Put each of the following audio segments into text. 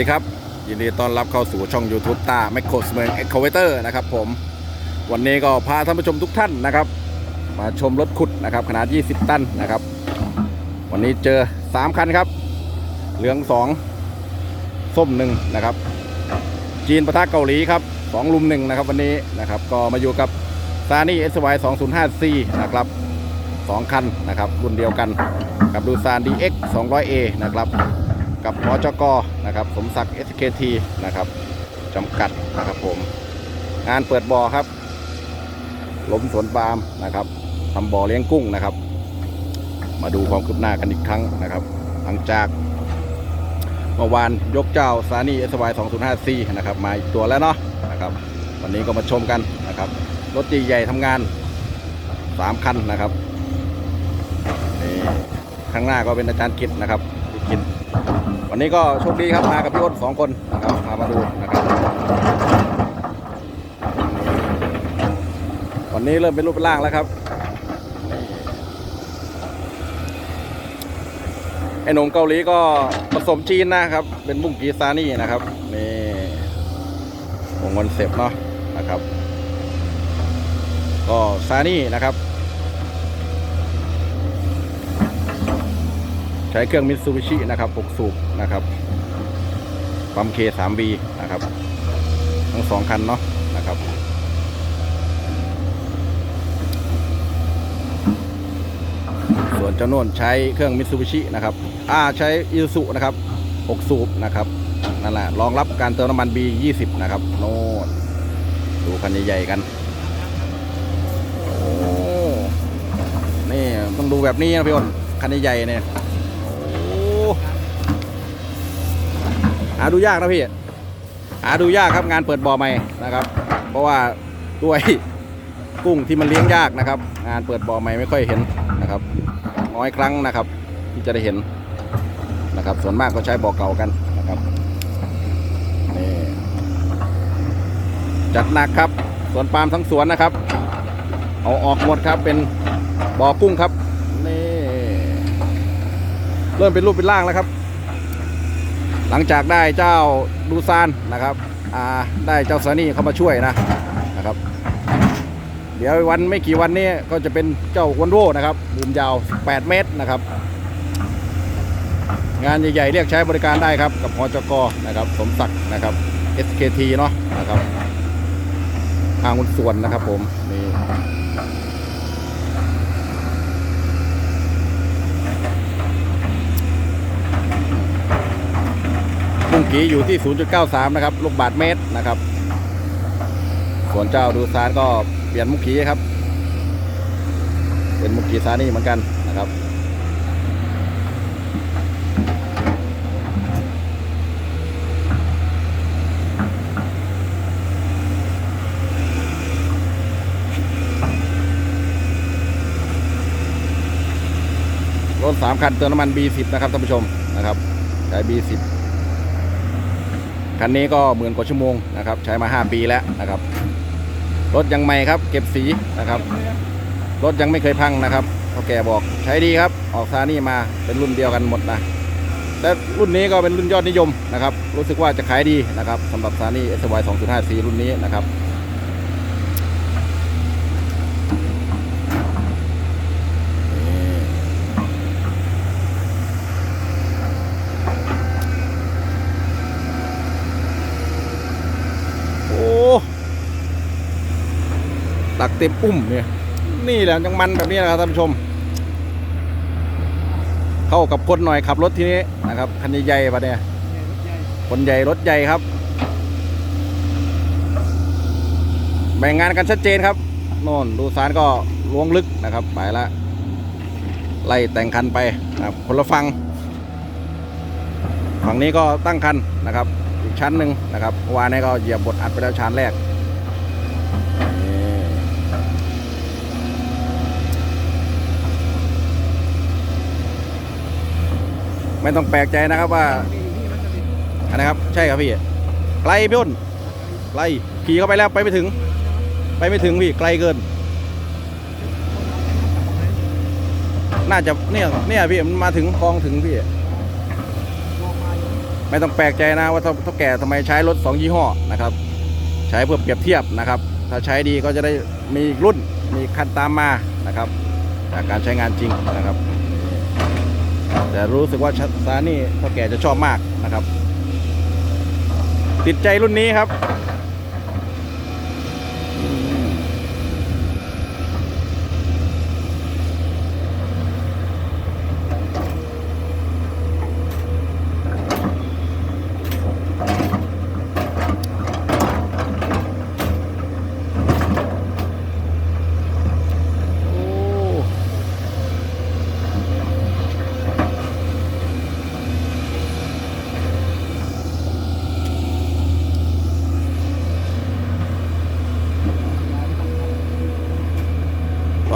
วัสดีครับ ยินดีต้อนรับเข้าสู่ช่อง YouTube ตาแมคโครสเมืองเอ็กคาเวเตอร์นะครับผมวันนี้ก็พาท่านผู้ชมทุกท่านนะครับ มาชมรถขุดนะครับขนาด 20 ตันนะครับ วันนี้เจอ 3 คันครับ เหลือง 2 ส้ม1นะครับ จีนประทะเกาหลีครับ 2 ลุม1นะครับวันนี้นะครับก็มาอยู่กับซานี่ SY 205C นะครับ 2 คันนะครับรุ่นเดียวกันกับดูซาน DX 200A นะครับ กับพจกนะครับสมศักดิ์ SKT นะครับจำกัดนะครับผม งานเปิดบ่อครับล้มสวนปาล์มนะครับทำบ่อเลี้ยงกุ้งนะครับ มาดูความคืบหน้ากันอีกครั้งนะครับ หลังจากเมื่อวานยกเจ้าซานี่ SY 205C นะครับมาอีกตัวแล้วเนาะนะครับวันนี้ก็มาชมกันนะครับ รถใหญ่ๆทำงาน 3 คันนะครับนี่ข้างหน้าก็เป็นอาจารย์กิจนะครับ วันนี้ก็โชคดีครับมากับพี่อ้นสองคนนะครับพามาดูนะครับ วันนี้เริ่มเป็นรูปเป็นร่างแล้วครับไอ้หนุ่มเกาหลีก็ผสมจีนนะครับ เป็นบุ้งกีซานี่นะครับนี่วงคอนเซปต์เนาะนะครับ ก็ซานี่นะครับ ใช้เครื่องมิตซูบิชินะครับ6สูบนะครับปั๊มเค 3B นะครับทั้งสองคันเนาะนะครับ ส่วนเจ้าโน่นใช้เครื่องมิตซูบิชินะครับอ่าใช้อิซุนะครับ6สูบนะครับนั่นแหละรองรับการเติมน้ำมัน B20 นะครับโน่นดูคันใหญ่ๆกันโอ้นี่ต้องดูแบบนี้นะพี่อ้นคันใหญ่ๆเนี่ย หาดูยากนะพี่ หาดูยากครับงานเปิดบ่อใหม่นะครับ เพราะว่าด้วยกุ้งที่มันเลี้ยงยากนะครับ งานเปิดบ่อใหม่ไม่ค่อยเห็นนะครับ น้อยครั้งนะครับ ที่จะได้เห็นนะครับ ส่วนมากก็ใช้บ่อเก่ากันนะครับนี่จัดหนักครับสวนปาล์มทั้งสวนนะครับ เอาออกหมดครับเป็นบ่อกุ้งครับนี่เริ่มเป็นรูปเป็นร่างแล้วครับ หลังจากได้เจ้าดูซานนะครับได้เจ้าซานี่เข้ามาช่วยนะนะครับ เดี๋ยววันไม่กี่วันนี้ก็จะเป็นเจ้าวันโรนะครับบูมยาว 8 เมตรนะครับ งานใหญ่ๆเรียกใช้บริการได้ครับกับพจกนะครับ สมศักดิ์นะครับ SKT เนาะนะครับทางหุ้นส่วนนะครับผมนี่มุ่ งกีอยู่ที่ 0.93 นะครับ ลูกบาทเมตรนะครับ ส่วนเจ้าดูซานก็เปลี่ยนมุกขีครับ เป็นมุกขีซานี่เหมือนกันนะครับรถสามคันเติมน้ำมัน B10 นะครับท่านผู้ชมนะครับใช้ B10 คันนี้ก็หมื่นกว่าชั่วโมงนะครับ ใช้มา 5 ปีแล้วนะครับ รถยังใหม่ครับ เก็บสีนะครับ รถยังไม่เคยพังนะครับเขาแกบอกใช้ดีครับ ออกซานี่มาเป็นรุ่นเดียวกันหมดนะและรุ่นนี้ก็เป็นรุ่นยอดนิยมนะครับ รู้สึกว่าจะขายดีนะครับสำหรับซานี่ SY 2.5รุ่นนี้นะครับ โอ้ ตักเต็มอุ้มเนี่ย นี่แหละยังมันแบบนี้นะครับท่านผู้ชม เข้ากับคนหน่อยขับรถทีนี้นะครับคันใหญ่ๆปะเนี่ยคนใหญ่รถใหญ่ครับ แบ่งงานกันชัดเจนครับโน่นดูสารก็ล้วงลึกนะครับ ไปละไล่แต่งคันไปนะครับคนละฝั่งฝั่งนี้ก็ตั้งคันนะครับ อีกชั้นหนึ่งนะครับวานนี้ก็เหยียบบทอัดไปแล้วชั้นแรก ไม่ต้องแปลกใจนะครับว่าอันนะครับ ใช่ครับพี่ไกลพี่อ้นไกลขี่เข้าไปแล้วไปไม่ถึง ไปไม่ถึงพี่ไกลเกิน น่าจะเนี่ยเนี่ยพี่มันมาถึงคลองถึงพี่ ไม่ต้องแปลกใจนะว่าเท่าแก่ทำไมใช้รถสองยี่ห้อนะครับ ใช้เพื่อเปรียบเทียบนะครับ ถ้าใช้ดีก็จะได้มีรุ่นมีคันตามมานะครับ จากการใช้งานจริงนะครับ แต่รู้สึกว่าซานี่พ่อแก่จะชอบมากนะครับ ติดใจรุ่นนี้ครับ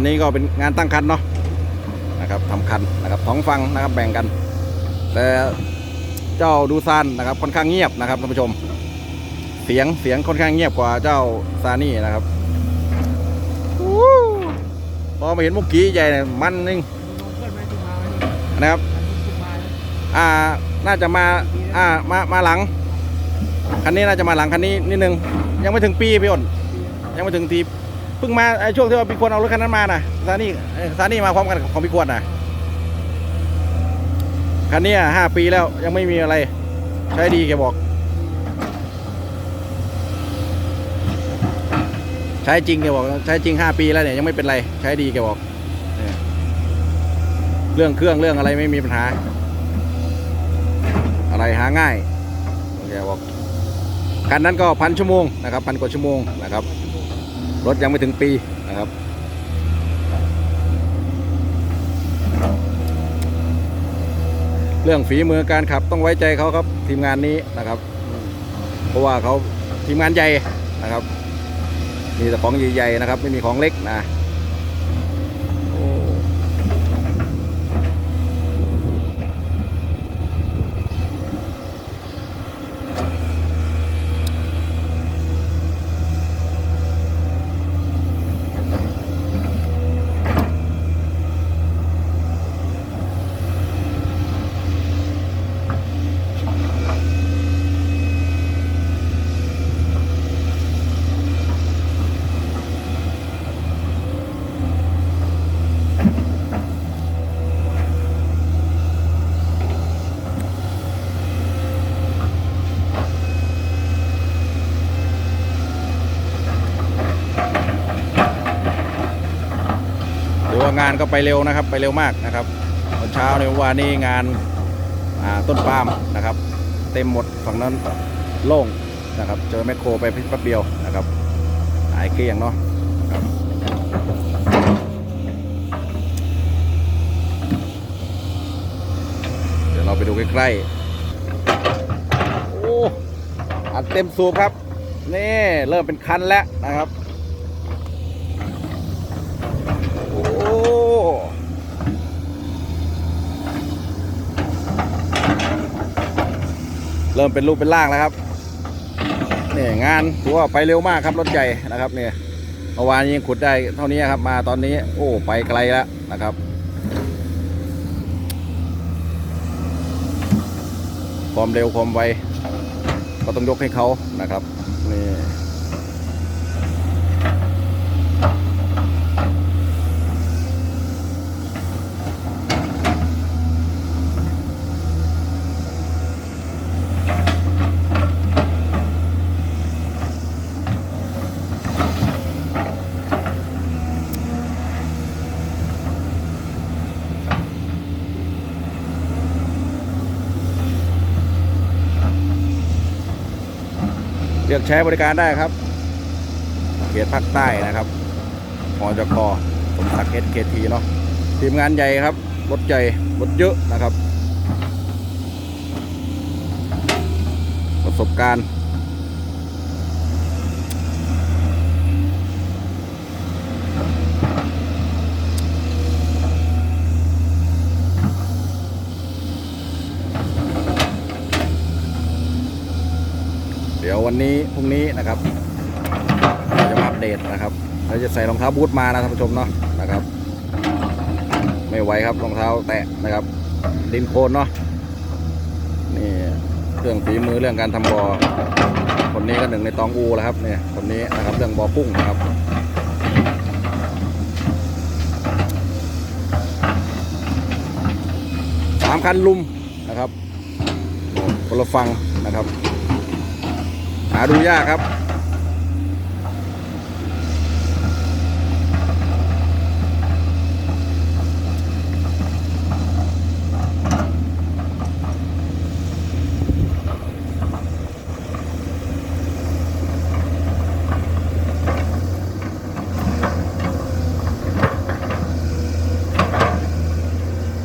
อนนี้ก็เป็นงานตั้งคันเนาะนะครับทำคันนะครับท้องฟังนะครับแบ่งกัน แต่เจ้าดูซานนะครับค่อนข้างเงียบนะครับท่านผู้ชม เสียงเสียงค่อนข้างเงียบกว่าเจ้าซานี่นะครับพอมาเห็นมุกกี้ใหญ่เนี่ยมันนึงนะครับอ่าน่าจะมาอ่ามามาหลังคันนี้น่าจะมาหลังคันนี้นิดนึงยังไม่ถึงปีพี่อ้นยังไม่ถึงที เพิ่งมาไอ้ช่วงที่ว่าพี่ควรเอารถคันนั้นมานะซานี่ซานี่มาพร้อมกันของพี่ควรนะคันนี้ห้าปีแล้วยังไม่มีอะไร ใช้ดีแกบอก ใช้จริงแกบอก ใช้จริง5ปีแล้วเนี่ยยังไม่เป็นไร ใช้ดีแกบอก เรื่องเครื่องเรื่องอะไรไม่มีปัญหา อะไรหาง่ายแกบอกคันนั้นก็พันชั่วโมงนะครับพันกว่าชั่วโมงนะครับ รถยังไม่ถึงปีนะครับ เรื่องฝีมือการขับต้องไว้ใจเขาครับ ทีมงานนี้นะครับ เพราะว่าเขาทีมงานใหญ่นะครับ มีแต่ของใหญ่ๆนะครับ ไม่มีของเล็กนะ งานก็ไปเร็วนะครับ ไปเร็วมากนะครับตอนเช้าในวานนี้งานาต้นปาล์มนะครับ เต็มหมดฝั่งนั้นโล่งนะครับ เจอแมคโครไปแป๊บเดียวนะครับ หายเกลี้ยงเนาะครับเดี๋ยวเราไปดูใกล้ๆโอ้อัดเต็มสูบครับ นี่เริ่มเป็นคันแล้วนะครับ โอ้ เริ่มเป็นรูปเป็นร่างแล้วครับนี่งานถือว่าไปเร็วมากครับรถใหญ่นะครับเนี่ยเมื่อวานยังขุดได้เท่านี้ครับมาตอนนี้โอ้ไปไกลแล้วนะครับ ความเร็วความไวก็ต้องยกให้เขานะครับนี่ เรียกใช้บริการได้ครับเขตภาคใต้นะครับมจกสมศักดิ์เอสเคทีเนาะทีมงานใหญ่ครับ รถใหญ่รถเยอะนะครับ ประสบการณ์ วันนี้พรุ่งนี้นะครับเราจะมาอัปเดตนะครับเราจะใส่รองเท้าบูทมานะท่านผู้ชมเนาะนะครับ ไม่ไหวครับรองเท้าแตะนะครับ ดินโคลนเนาะนี่เรื่องฝีมือเรื่องการทำบอ่อคนนี้ก็หนึ่งในตองอูแล้วครับเนี่ยคนนี้นะครับเรื่องบ่อพุ่งนะครับสามคันลุมนะครับคนละฟังนะครับาดูยากครับ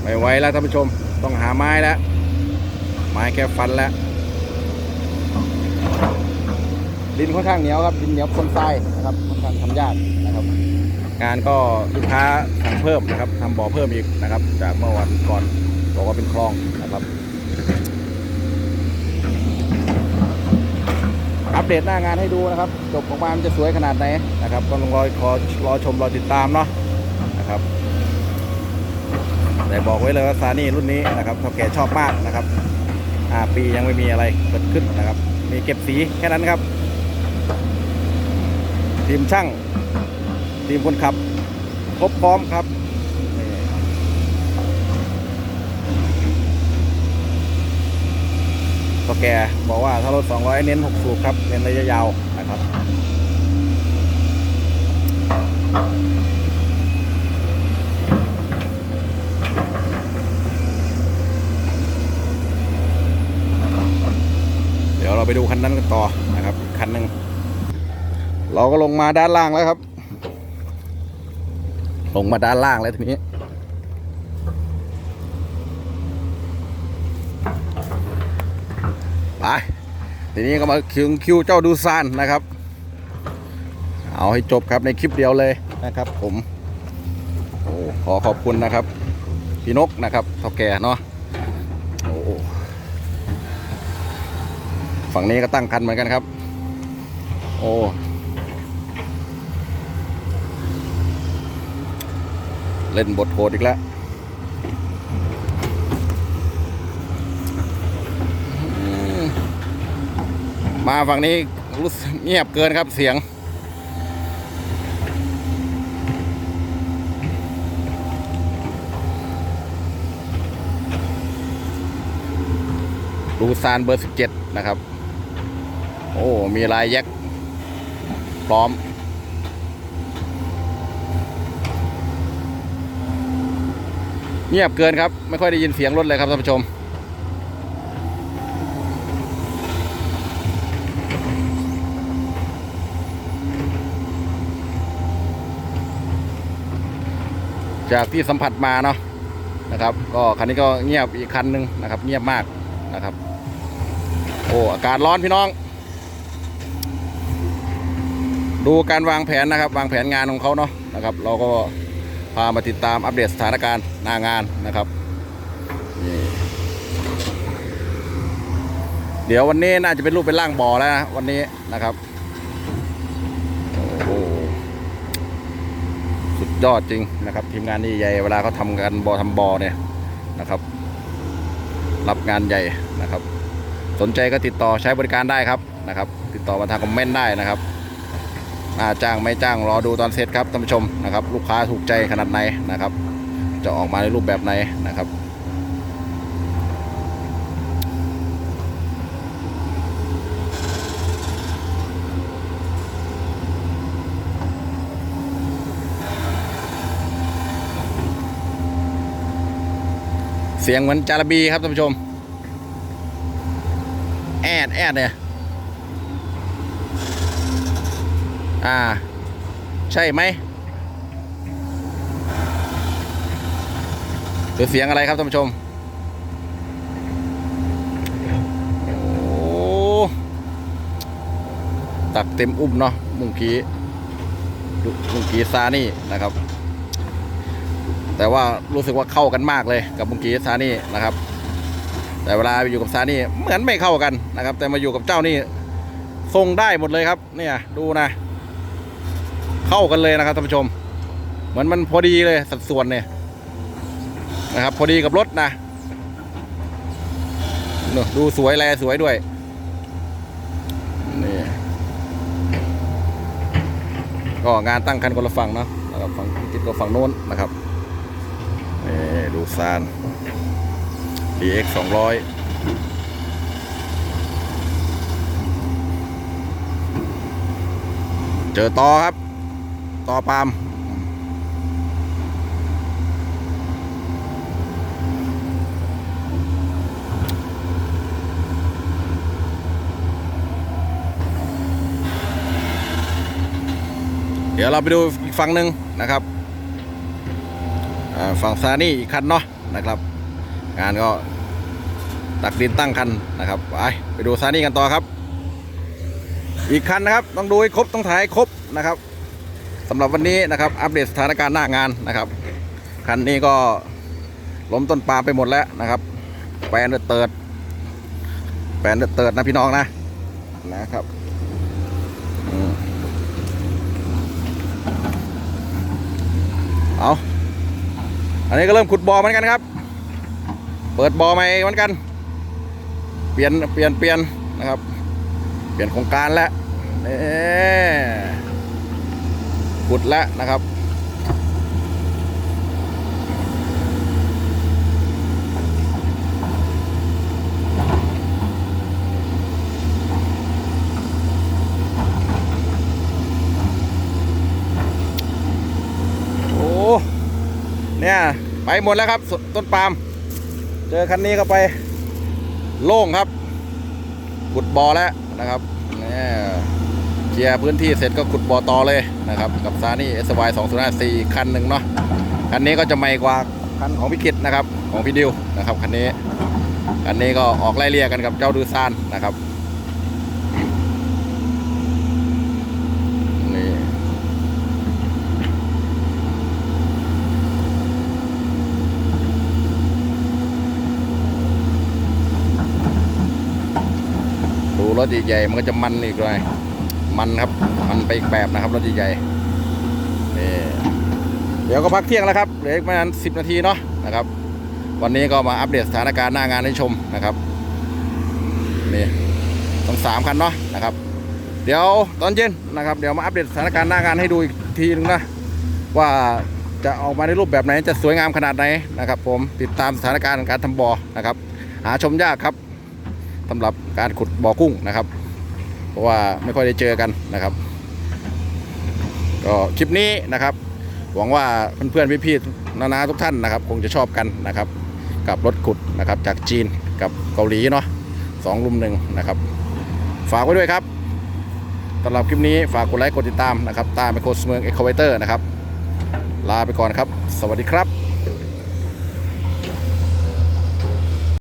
ไม่ไหวแล้วท่านผู้ชม ต้องหาไม้แล้ว ไม้แค่ฟันแล้ว ดินค่อนข้างเหนียวครับดินเหนียวคนทรายนะครับค่อนข้างทำยากนะครับ งานก็ลูกค้าสั่งเพิ่มนะครับทำบ่อเพิ่มอีกนะครับ จากเมื่อวันก่อนบอกว่าเป็นคลองนะครับ อัปเดตหน้างานให้ดูนะครับ จบออกมามันจะสวยขนาดไหนนะครับก็ลองรอขอรอชมรอติดตามเนาะนะครับแต่บอกไว้เลยว่าซานี่รุ่นนี้นะครับเท่าแก่ชอบมากนะครับปียังไม่มีอะไรเกิดขึ้นนะครับ มีเก็บสีแค่นั้นครับ ทีมช่าง ทีมคนขับ ครบพร้อมครับนี่เท่าแกบอกว่าถ้ารถ 200 เน้น 6 สูบครับเน้นระยะยาวนะครับ เดี๋ยวเราไปดูคันนั้นกันต่อนะครับ คันหนึ่ง เราก็ลงมาด้านล่างแล้วครับ ลงมาด้านล่างแล้วทีนี้ ไป ทีนี้ก็มาคิวคิวเจ้าดูซานนะครับ เอาให้จบครับในคลิปเดียวเลยนะครับ ผมโอ้ขอขอบคุณนะครับ พี่นกนะครับเท่าแก่เนาะโอ้ฝั่งนี้ก็ตั้งคันเหมือนกันครับ โอ้ เล่นบทโหดอีกแล้วมาฝั่งนี้รู้สึกเงียบเกินครับเสียงรูซานเบอร์ 17 นะครับ โอ้ มีลายแยกพร้อม งียบเกินครับ ไม่ค่อยได้ยินเสียงรถเลยครับท่านผู้ชม จากที่สัมผัสมาเนาะนะครับ ก็คันนี้ก็เงียบอีกคันหนึ่งนะครับ เงียบมากนะครับ โอ้อากาศร้อนพี่น้อง ดูการวางแผนนะครับ วางแผนงานของเขาเนาะนะครับ เราก็พามาติดตามอัปเดตสถานการณ์ หน้างานนะครับนี่เดี๋ยววันนี้น่าจะเป็นรูปเป็นร่างบ่อแล้วนะวันนี้นะครับโอ้โหสุดยอดจริงนะครับ ทีมงานนี่ใหญ่เวลาเขาทำกันบ่อทำบ่อเนี่ยนะครับ รับงานใหญ่นะครับ สนใจก็ติดต่อใช้บริการได้ครับนะครับ ติดต่อมาทางคอมเมนต์ได้นะครับน่าจ้างไม่จ้างรอดูตอนเสร็จครับท่านผู้ชมนะครับ ลูกค้าถูกใจขนาดไหนนะครับ จะออกมาในรูปแบบไหนนะครับเสียงเหมือนจาระบีครับท่านผู้ชม แอดแอดเนี่ย อ่า ใช่ไหม หรือเสียงอะไรครับท่านผู้ชม โอ้ตักเต็มอุ้มเนาะมุงกีดูมุงกีซานี่นะครับ แต่ว่ารู้สึกว่าเข้ากันมากเลยกับมุงกีซานี่นะครับ แต่เวลาไปอยู่กับซานี่เหมือนไม่เข้ากันนะครับ แต่มาอยู่กับเจ้านี่ทรงได้หมดเลยครับ เนี่ยดูนะ เข้ากันเลยนะครับท่านผู้ชม เหมือนมันพอดีเลยสัดส่วนเนี่ย นะครับ พอดีกับรถนะเนอะดูสวยแลสวยด้วยนี่ก็งานตั้งคันคนละฝั่งเนาะนะครับฝั่งพิจิตรก็ฝั่งโน้นนะครับนี่ดูซาน DX 200เจอต่อครับ ต่อปาล์ม เดี๋ยวเราไปดูอีกฝั่งหนึ่งนะครับฝั่งซานี่อีกคันเนาะนะครับ งานก็ตักดินตั้งคันนะครับไปไปดูซานี่กันต่อครับ อีกคันนะครับต้องดูให้ครบต้องถ่ายครบนะครับสำหรับวันนี้นะครับ อัปเดตสถานการณ์หน้างานนะครับคันนี้ก็ล้มต้นปาล์มไปหมดแล้วนะครับ แปลนเติร์ดแปลนเติร์ดนะพี่น้องนะนะครับอืมเอา อันนี้ก็เริ่มขุดบ่อเหมือนกันครับ เปิดบ่อใหม่เหมือนกัน เปลี่ยนเปลี่ยนเปลี่ยนนะครับ เปลี่ยนโครงการแล้วนี่ขุดแล้วนะครับ โอ้ เนี่ยไป หมดแล้วครับ ต้นปาล์มเจอคันนี้เข้าไปโล่งครับขุดบ่อแล้วนะครับเนี่ยเคลียร์พื้นที่เสร็จก็ขุดบ่อต่อเลยนะครับ กับซานี่ s y 2 0 5 4คันหนึ่งเนาะคันนี้ก็จะใหม่กว่าคันของพี่กิตนะครับ ของพี่ดิวนะครับคันนี้คันนี้ก็ออกไล่เลี่ยกันกับเจ้าดูซานนะครับนี่ดูร ถใหญ่ๆมันก็จะมันอีกเลยมันครับ มันไปอีกแบบนะครับรถใหญ่ๆนี่เดี๋ยวก็พักเที่ยงแล้วครับเหลืออีกประมาณสินาทีเนาะนะครับ วันนี้ก็มาอัปเดตสถานการณ์หน้างานให้ชมนะครับนี่ต้องสามคันเนาะนะครับ เดี๋ยวตอนเย็นนะครับ เดี๋ยวมาอัปเดตสถานการณ์หน้างานให้ดูอีกทีนึงนะว่าจะออกมาในรูปแบบไหนจะสวยงามขนาดไหนนะครับ ผมติดตามสถานการณ์การทำบ่อนะครับ หาชมยากครับ สำหรับการขุดบ่อกุ้งนะครับ เพราะว่าไม่ค่อยได้เจอกันนะครับ ก็คลิปนี้นะครับ หวังว่าเพื่อนๆพี่ๆนานาทุกท่านนะครับ คงจะชอบกันนะครับ กับรถขุดนะครับ จากจีนกับเกาหลีเนาะสองลุมหนึ่งนะครับ ฝากไว้ด้วยครับสำหรับคลิปนี้ฝากกดไลค์กดติดตามนะครับ ตามไมโครสเมืองเอ็กคาเวเตอร์นะครับ ลาไปก่อนครับ สวัสดีครับ